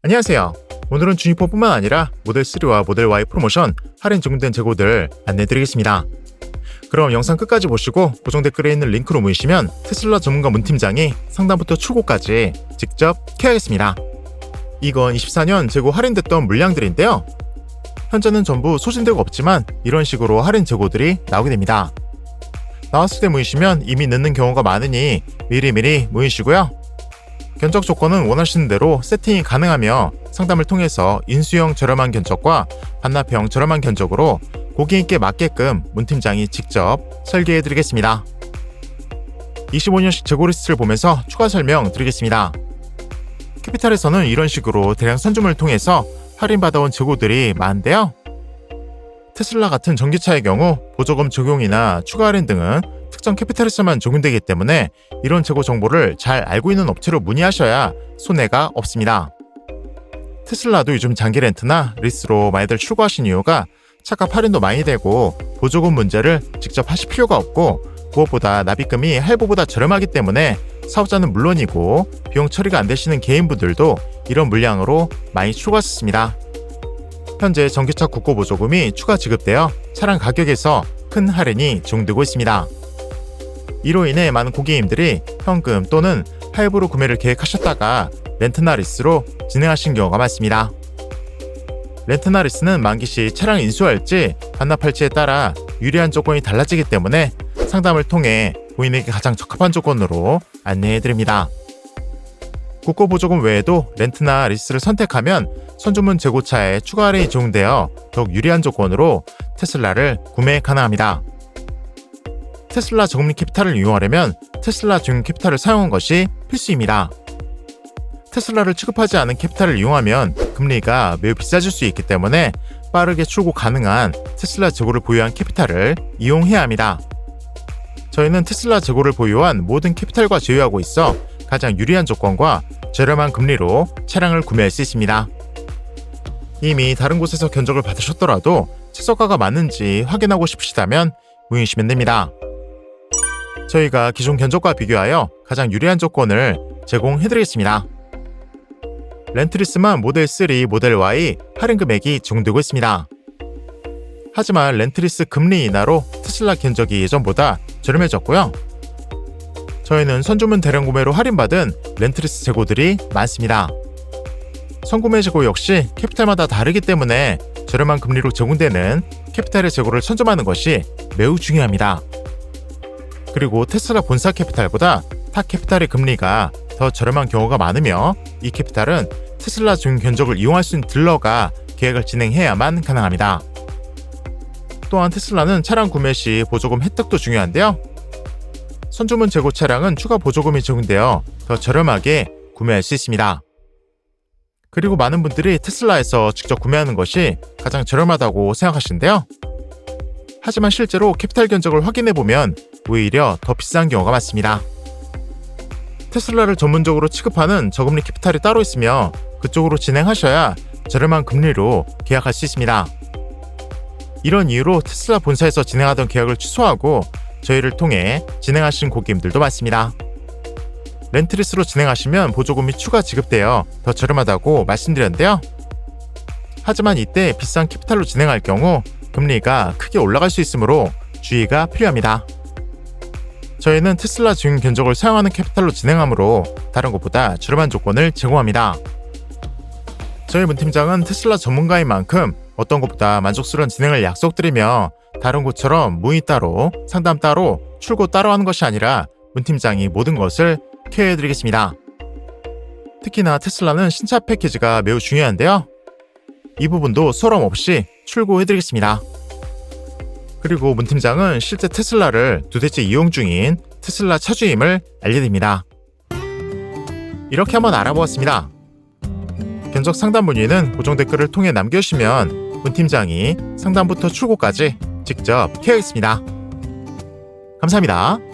안녕하세요. 오늘은 주니퍼뿐만 아니라 모델 3와 모델 Y 프로모션 할인 적용된 재고들 안내드리겠습니다. 그럼 영상 끝까지 보시고 고정 댓글에 있는 링크로 모이시면 테슬라 전문가 문 팀장이 상담부터 출고까지 직접 케어하겠습니다. 이건 24년 재고 할인됐던 물량들인데요. 현재는 전부 소진되고 없지만 이런 식으로 할인 재고들이 나오게 됩니다. 나왔을 때 모이시면 이미 늦는 경우가 많으니 미리미리 모이시고요. 견적 조건은 원하시는 대로 세팅이 가능하며 상담을 통해서 인수형 저렴한 견적과 반납형 저렴한 견적으로 고객님께 맞게끔 문 팀장이 직접 설계해 드리겠습니다. 25년식 재고 리스트를 보면서 추가 설명 드리겠습니다. 캐피탈에서는 이런 식으로 대량 선점을 통해서 할인받아온 재고들이 많은데요. 테슬라 같은 전기차의 경우 보조금 적용이나 추가 할인 등은 특정 캐피탈에서만 적용되기 때문에 이런 재고 정보를 잘 알고 있는 업체로 문의하셔야 손해가 없습니다. 테슬라도 요즘 장기 렌트나 리스로 많이들 출고하신 이유가 차값 할인도 많이 되고 보조금 문제를 직접 하실 필요가 없고 무엇보다 납입금이 할부보다 저렴하기 때문에 사업자는 물론이고 비용 처리가 안 되시는 개인분들도 이런 물량으로 많이 출고하셨습니다. 현재 전기차 국고 보조금이 추가 지급되어 차량 가격에서 큰 할인이 적용되고 있습니다. 이로 인해 많은 고객님들이 현금 또는 할부로 구매를 계획하셨다가 렌트나 리스로 진행하신 경우가 많습니다. 렌트나 리스는 만기 시 차량 인수할지 반납할지에 따라 유리한 조건이 달라지기 때문에 상담을 통해 고객에게 가장 적합한 조건으로 안내해 드립니다. 국고 보조금 외에도 렌트나 리스를 선택하면 선주문 재고차에 추가 할인이 적용되어 더욱 유리한 조건으로 테슬라를 구매 가능합니다. 테슬라 저금리 캐피탈을 이용하려면 테슬라 증 캐피탈을 사용한 것이 필수입니다. 테슬라를 취급하지 않은 캐피탈을 이용하면 금리가 매우 비싸질 수 있기 때문에 빠르게 출고 가능한 테슬라 재고를 보유한 캐피탈을 이용해야 합니다. 저희는 테슬라 재고를 보유한 모든 캐피탈과 제휴하고 있어 가장 유리한 조건과 저렴한 금리로 차량을 구매할 수 있습니다. 이미 다른 곳에서 견적을 받으셨더라도 최저가가 맞는지 확인하고 싶으시다면 문의주시면 됩니다. 저희가 기존 견적과 비교하여 가장 유리한 조건을 제공해드리겠습니다. 렌트리스만 모델 3, 모델 Y 할인 금액이 적용되고 있습니다. 하지만 렌트리스 금리 인하로 테슬라 견적이 예전보다 저렴해졌고요. 저희는 선주문 대량 구매로 할인받은 렌트리스 재고들이 많습니다. 선구매 재고 역시 캐피탈마다 다르기 때문에 저렴한 금리로 제공되는 캐피탈의 재고를 선점하는 것이 매우 중요합니다. 그리고 테슬라 본사 캐피탈보다 타 캐피탈의 금리가 더 저렴한 경우가 많으며 이 캐피탈은 테슬라 중 견적을 이용할 수 있는 딜러가 계획을 진행해야만 가능합니다. 또한 테슬라는 차량 구매 시 보조금 혜택도 중요한데요. 선주문 재고 차량은 추가 보조금이 적용되어 더 저렴하게 구매할 수 있습니다. 그리고 많은 분들이 테슬라에서 직접 구매하는 것이 가장 저렴하다고 생각하시는데요. 하지만 실제로 캐피탈 견적을 확인해 보면 오히려 더 비싼 경우가 많습니다. 테슬라를 전문적으로 취급하는 저금리 캐피탈이 따로 있으며 그쪽으로 진행하셔야 저렴한 금리로 계약할 수 있습니다. 이런 이유로 테슬라 본사에서 진행하던 계약을 취소하고 저희를 통해 진행하신 고객님들도 많습니다. 렌트리스로 진행하시면 보조금이 추가 지급되어 더 저렴하다고 말씀드렸는데요. 하지만 이때 비싼 캐피탈로 진행할 경우 금리가 크게 올라갈 수 있으므로 주의가 필요합니다. 저희는 테슬라 증 견적을 사용하는 캐피탈로 진행하므로 다른 곳보다 저렴한 조건을 제공합니다. 저희 문팀장은 테슬라 전문가인 만큼 어떤 것보다 만족스러운 진행을 약속드리며 다른 곳처럼 문의 따로, 상담 따로, 출고 따로 하는 것이 아니라 문팀장이 모든 것을 케어해드리겠습니다. 특히나 테슬라는 신차 패키지가 매우 중요한데요. 이 부분도 소럼 없이 출고해드리겠습니다. 그리고 문 팀장은 실제 테슬라를 두 대째 이용 중인 테슬라 차주임을 알려드립니다. 이렇게 한번 알아보았습니다. 견적 상담 문의는 고정 댓글을 통해 남겨주시면 문 팀장이 상담부터 출고까지 직접 케어하겠습니다. 감사합니다.